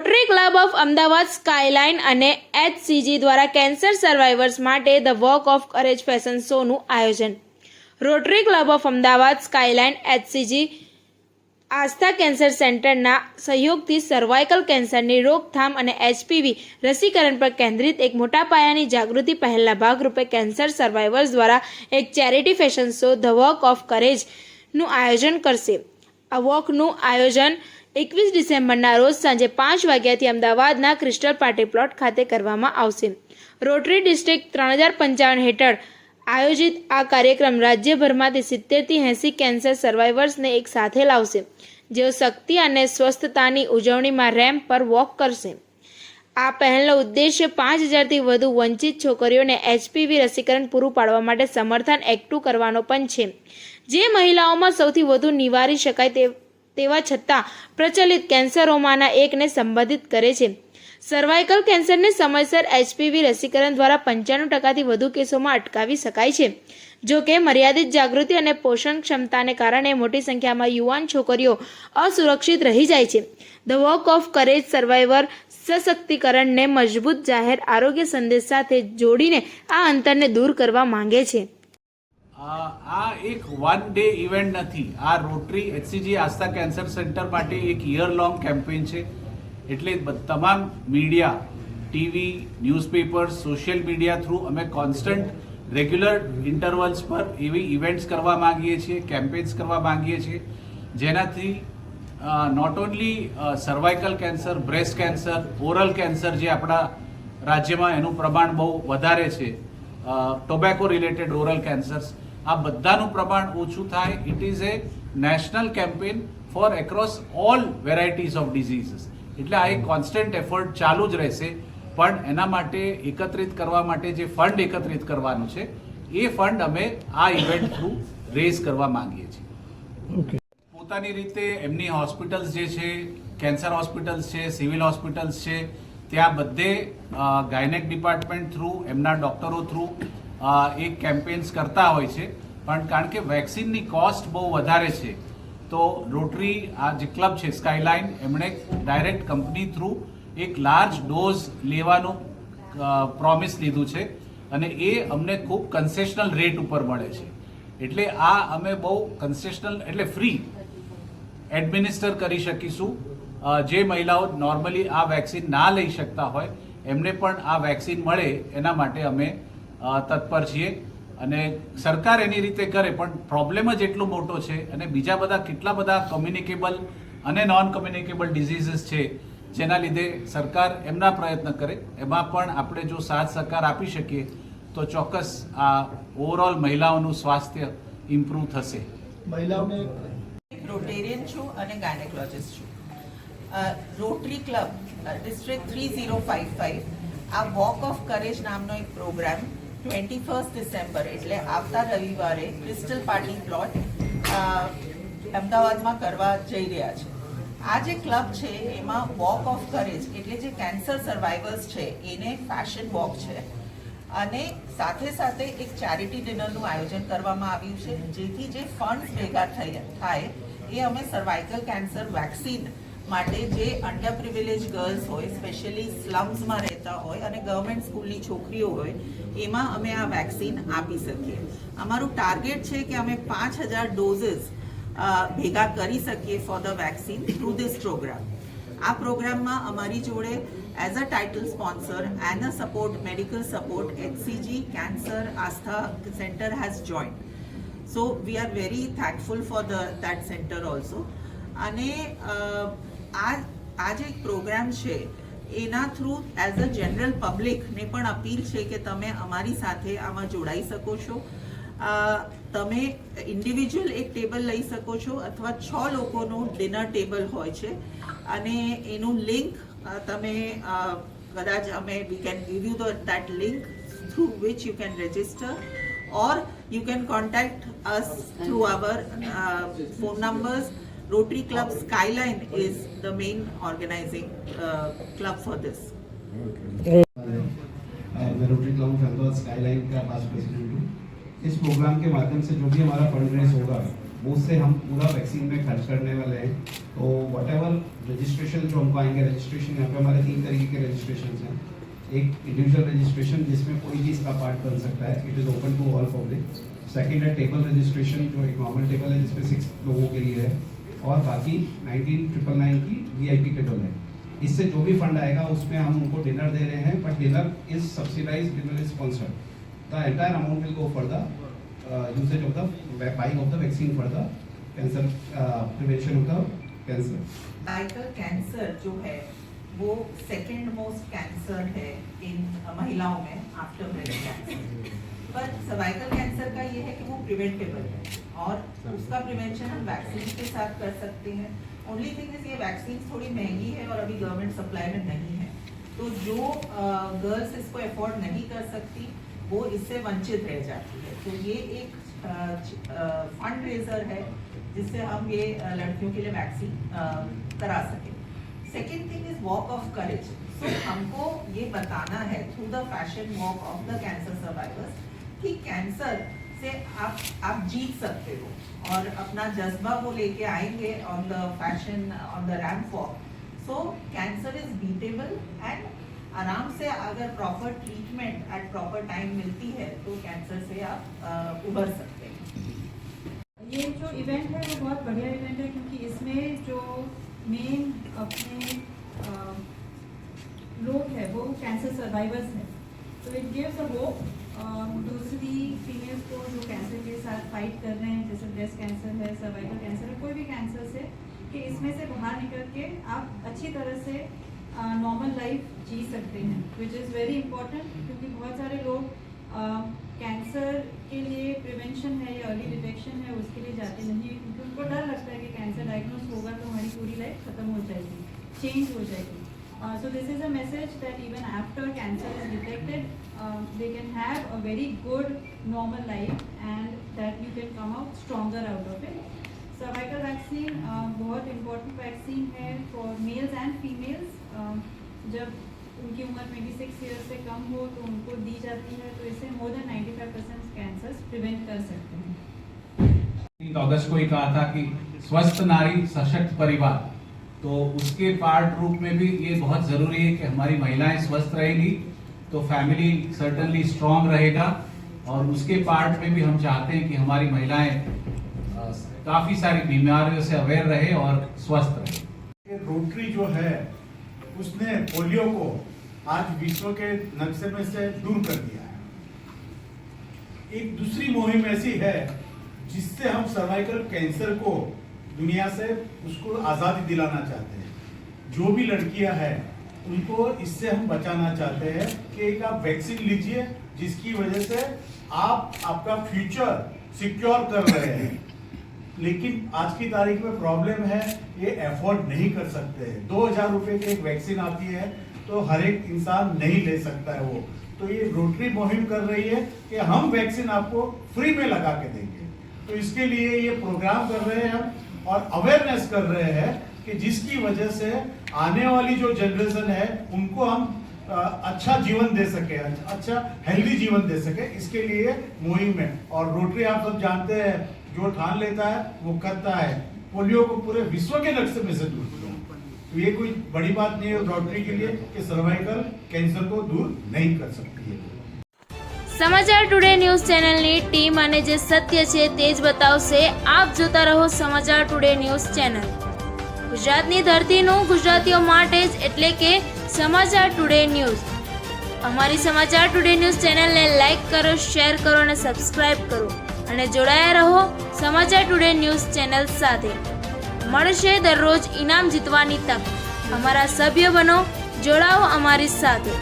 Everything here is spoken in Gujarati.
Rotary club of Ahmedabad skyline અને એચસીજી દ્વારા કેન્સર સર્વાઈવર્સ માટે the walk of courage fashion શોનું આયોજન rotary club of Ahmedabad skyline HCG Astha cancer સેન્ટરના સહયોગથી સર્વાઇકલ કેન્સરની રોકથામ અને એચપીવી રસીકરણ પર કેન્દ્રિત એક મોટા પાયાની જાગૃતિ પહેલના ભાગરૂપે કેન્સર સર્વાઈવર્સ દ્વારા એક charity fashion show the walk of કરેજનું આયોજન કરશે આ વોકનું આયોજન એકવીસ ડિસેમ્બરના રોજ સાંજે પાંચ વાગ્યાથી અમદાવાદના ક્રિસ્ટલ પાર્ટી પ્લોટ ખાતે કરવામાં આવશે રોટરી ડિસ્ટ્રિક્ટ ત્રણ હજાર પંચાવન હેઠળ આયોજિત આ કાર્યક્રમ રાજ્યભરમાંથી સિત્તેરથી એંસી કેન્સર સર્વાઈવર્સને એક સાથે લાવશે જેઓ શક્તિ અને સ્વસ્થતાની ઉજવણીમાં રેમ્પ પર વોક કરશે આ પહેલનો ઉદ્દેશ્ય પાંચ હજારથી વધુ વંચિત છોકરીઓને એચપીવી રસીકરણ પૂરું પાડવા માટે સમર્થન એકઠું કરવાનો પણ છે જે મહિલાઓમાં સૌથી વધુ નિવારી શકાય તે તેવા છતાં પ્રચલિત કેન્સરોમાંના એકને સંબોધિત કરે છે સર્વાઇકલ કેન્સરને સમયસર એચપીવી રસીકરણ દ્વારા પંચાણું ટકાથી વધુ કેસોમાં અટકાવી શકાય છે જો કે મર્યાદિત જાગૃતિ અને પોષણ ક્ષમતાને કારણે મોટી સંખ્યામાં યુવાન છોકરીઓ અસુરક્ષિત રહી જાય છે the walk of courage survivor સશક્તિકરણને મજબૂત જાહેર આરોગ્ય સંદેશ સાથે જોડીને આ અંતરને દૂર કરવા માંગે છે આ એક વન ડે ઇવેન્ટ નથી આ rotary HCG Astha cancer centre માટે એક યર લોંગ કેમ્પેન છે એટલે તમામ media TV newspaper social media through અમે કોન્સ્ટન્ટ રેગ્યુલર ઇન્ટરવલ્સ પર એવી ઇવેન્ટ્સ કરવા માગીએ છીએ કેમ્પેન્સ કરવા માગીએ છીએ જેનાથી not only cervical cancer breast cancer oral cancer જે આપણા રાજ્યમાં એનું પ્રમાણ બહુ વધારે છે ટોબેકો રિલેટેડ ઓરલ કેન્સર્સ આ બધાનું પ્રમાણ ઓછું થાય it is a national campaign for across all varieties of diseases એટલે આ એક કોન્સ્ટન્ટ એફર્ટ ચાલુ જ રહેશે પણ એના માટે એકત્રિત કરવા માટે જે ફંડ એકત્રિત કરવાનું છે એ ફંડ અમે આ ઇવેન્ટ થ્રુ રેઝ કરવા માંગીએ છીએ પોતાની રીતે એમની હોસ્પિટલ્સ જે છે કેન્સર હોસ્પિટલ્સ છે સિવિલ હોસ્પિટલ્સ છે ત્યાં બધે ગાયનેક ડિપાર્ટમેન્ટ થ્રુ એમના ડૉક્ટરો થ્રુ એ કેમ્પેન્સ કરતા હોય છે પણ કારણ કે વેક્સિનની કોસ્ટ બહુ વધારે છે તો રોટરી આ જે ક્લબ છે સ્કાયલાઇન એમણે ડાયરેક્ટ કંપની થ્રુ એક લાર્જ ડોઝ લેવાનું પ્રોમિસ લીધું છે અને એ અમને ખૂબ કન્સેશનલ રેટ ઉપર મળે છે એટલે આ અમે બહુ કન્સેશનલ એટલે ફ્રી એડમિનિસ્ટર કરી શકીશું જે મહિલાઓ નોર્મલી આ વેક્સિન ના લઈ શકતા હોય એમને પણ આ વેક્સિન મળે એના માટે અમે તત્પર છીએ અને સરકાર એની રીતે કરે પણ પ્રોબ્લેમ જ એટલો મોટો છે અને બીજા બધા કેટલા બધા કોમ્યુનિકેબલ અને નોન કોમ્યુનિકેબલ ડિઝીઝીસ છે જેના લીધે સરકાર એમના પ્રયત્ન કરે એમાં પણ આપણે જો સાથ સહકાર આપી શકીએ તો ચોક્કસ આ ઓવરઓલ મહિલાઓનું સ્વાસ્થ્ય ઇમ્પ્રૂવ થશે મહિલાઓને રોટેરિયન છું અને ગાયનેકોલોજિસ્ટ છું rotary club district three zero five five આ વોક ઓફ કરેજ નામનો એક પ્રોગ્રામ ટ્વેન્ટી ફર્સ્ટ ડિસેમ્બર એટલે આવતા રવિવારે ક્રિસ્ટલ પાર્ટી પ્લોટ અમદાવાદમાં કરવા જઈ રહ્યા છે આ જે ક્લબ છે એમાં વોક ઓફ કરેજ એટલે જે કેન્સર સર્વાઈવર્સ છે એને ફેશન વોક છે અને સાથે સાથે એક ચેરિટી ડિનરનું આયોજન કરવામાં આવ્યું છે જેથી જે ફંડ ભેગા થાય એ અમે સર્વાઇકલ કેન્સર વેક્સિન માટે જે અંડર પ્રિવિલેજ ગર્લ્સ હોય સ્પેશિયલી સ્લમ્સમાં રહેતા હોય અને ગવર્મેન્ટ સ્કૂલની છોકરીઓ હોય એમાં અમે આ વેક્સિન આપી શકીએ અમારું ટાર્ગેટ છે કે અમે પાંચ હજાર ડોઝીસ ભેગા કરી શકીએ for the vaccine through this programme આ પ્રોગ્રામમાં અમારી જોડે as a title sponsor and a support medical support HCG cancer Astha centre has joint so we are very thankful for the that centre also અને આ આ જે પ્રોગ્રામ છે એના થ્રુ એઝ અ જનરલ પબ્લિકને પણ અપીલ છે કે તમે અમારી સાથે આમાં જોડાઈ શકો છો તમે ઇન્ડિવિજ્યુઅલ એક ટેબલ લઈ શકો છો અથવા છ લોકોનું ડિનર ટેબલ હોય છે અને એનું લિંક તમે કદાચ અમે we can give you the that link through which you can register or you can contact us through our phone numbers Rotary Club Skyline is the main organizing uh, club for this. Okay. Uh, the Rotary Club of का पास प्रेसिडेंट हूँ इस प्रोग्राम के माध्यम से जो भी हमारा फंड रेस होगा वो उससे हम पूरा वैक्सीन में खर्च करने वाले हैं तो वट एवर रजिस्ट्रेशन जो हमको आएंगे रजिस्ट्रेशन यहाँ पे हमारे तीन तरीके के रजिस्ट्रेशन हैं एक इंडिविजुअल रजिस्ट्रेशन जिसमें कोई भी इसका पार्ट बन सकता है it is open to all public second है टेबल रजिस्ट्रेशन जो एक नॉर्मल टेबल है जिसमें सिक्स लोगों के लिए है और बाकी नाइनटीन ट्रिपल नाइन की वी आई पी टेबल है इससे जो भी फंड आएगा उसमें हम उनको डिनर दे रहे हैं but dinner is subsidise dinner is sponsored the entire amount will go for the usage of the buying of the vaccine for the cancer uh, prevention of the cancer जो है वो सेकेंड मोस्ट कैंसर है इन महिलाओं में आफ्टर ब्रेस्ट कैंसर पर सर्वाइकल कैंसर का ये है कि वो प्रिवेंटेबल है और उसका प्रिवेंशन हम वैक्सीन के साथ कर सकते हैं ओनली थिंग इज ये वैक्सीन थोड़ी महंगी है और अभी गवर्नमेंट सप्लाई में नहीं है तो जो गर्ल्स इसको अफोर्ड नहीं कर सकती वो इससे वंचित रह जाती है तो ये एक फंड रेजर है जिससे हम ये लड़कियों के लिए वैक्सीन करा सकें second thing is walk of courage so हमको ये बताना है through the fashion walk of the cancer survivors कि कैंसर से आप आप जीत सकते हो और अपना जज्बा वो लेके आएंगे on the fashion on the ramp for so cancer is beatable and आराम से अगर proper treatment at proper time मिलती है तो कैंसर से आप उभर सकते हैं ये जो इवेंट है वो बहुत बढ़िया इवेंट है क्योंकि इसमें जो मेन अपने लोग हैं वो कैंसर सर्वाइवर्स हैं तो इट गिव्स अ होप और दूसरी फीमेल्स को जो कैंसर के साथ फाइट कर रहे हैं जैसे ब्रेस्ट कैंसर है सर्वाइकल कैंसर है कोई भी कैंसर से कि इसमें से बाहर निकल के आप अच्छी तरह से नॉर्मल लाइफ जी सकते हैं विच इज़ वेरी इंपॉर्टेंट क्योंकि बहुत सारे लोग कैंसर के लिए प्रिवेंशन है या अर्ली डिटेक्शन है उसके लिए जाते नहीं क्योंकि उनको डर लगता है कि कैंसर डायग्नोज होगा तो हमारी पूरी लाइफ खत्म हो जाएगी चेंज हो जाएगी so this is a message that even after cancer is Um, they can have a very good normal life and that you can come out stronger out of it. Cervical vaccine um, बहुत important vaccine है for males and females. Um, जब उनकी उम्र में भी सिक्स ईयर से कम हो तो उनको दी जाती है तो इसे more than 95 percent cancer prevent कर सकते हैं अगस्त को ही कहा था कि स्वस्थ नारी सशक्त परिवार तो उसके पार्ट रूप में भी ये बहुत ज़रूरी है कि हमारी महिलाएं स्वस्थ रहेंगी तो फैमिली सर्टनली स्ट्रांग रहेगा और उसके पार्ट में भी हम चाहते हैं कि हमारी महिलाएं काफ़ी सारी बीमारियों से अवेयर रहे और स्वस्थ रहे रोटरी जो है उसने पोलियो को आज विश्व के नक्शे में से दूर कर दिया है एक दूसरी मुहिम ऐसी है जिससे हम सर्वाइकल कैंसर को दुनिया से उसको आज़ादी दिलाना चाहते हैं जो भी लड़कियां हैं उनको इससे हम बचाना चाहते हैं कि एक आप वैक्सीन लीजिए जिसकी वजह से आप आपका फ्यूचर सिक्योर कर रहे हैं लेकिन आज की तारीख में प्रॉब्लम है ये अफोर्ड नहीं कर सकते हैं दो हजार रुपये की एक वैक्सीन आती है तो हर एक इंसान नहीं ले सकता है वो तो ये रोटरी मुहिम कर रही है कि हम वैक्सीन आपको फ्री में लगा के देंगे तो इसके लिए ये प्रोग्राम कर रहे हैं हम और अवेयरनेस कर रहे हैं कि जिसकी वजह से आने वाली जो जनरेशन है उनको हम अच्छा जीवन दे सके अच्छा हेल्दी जीवन दे सके इसके लिए मुहिम है और रोटरी आप सब जानते हैं जो ठान लेता है वो करता है पोलियो को पूरे विश्व के नक्शे में से दूर तो ये कोई बड़ी बात नहीं है रोटरी के लिए कि सर्वाइकल कैंसर को दूर नहीं कर सकती है समाचार टुडे न्यूज चैनल ટીમ અને જે सत्य છે तेज बताओ से आप જોતા रहो समाचार टुडे न्यूज चैनल ગુજરાતની ધરતીનું ગુજરાતીઓ માટે જ એટલે કે સમાચાર ટુડે ન્યૂઝ અમારી સમાચાર ટુડે ન્યૂઝ ચેનલને લાઇક કરો શેર કરો અને સબસ્ક્રાઇબ કરો અને જોડાયા રહો સમાચાર ટુડે ન્યૂઝ ચેનલ સાથે મળશે દરરોજ ઇનામ જીતવાની તક અમારા સભ્ય બનો જોડાઓ અમારી સાથે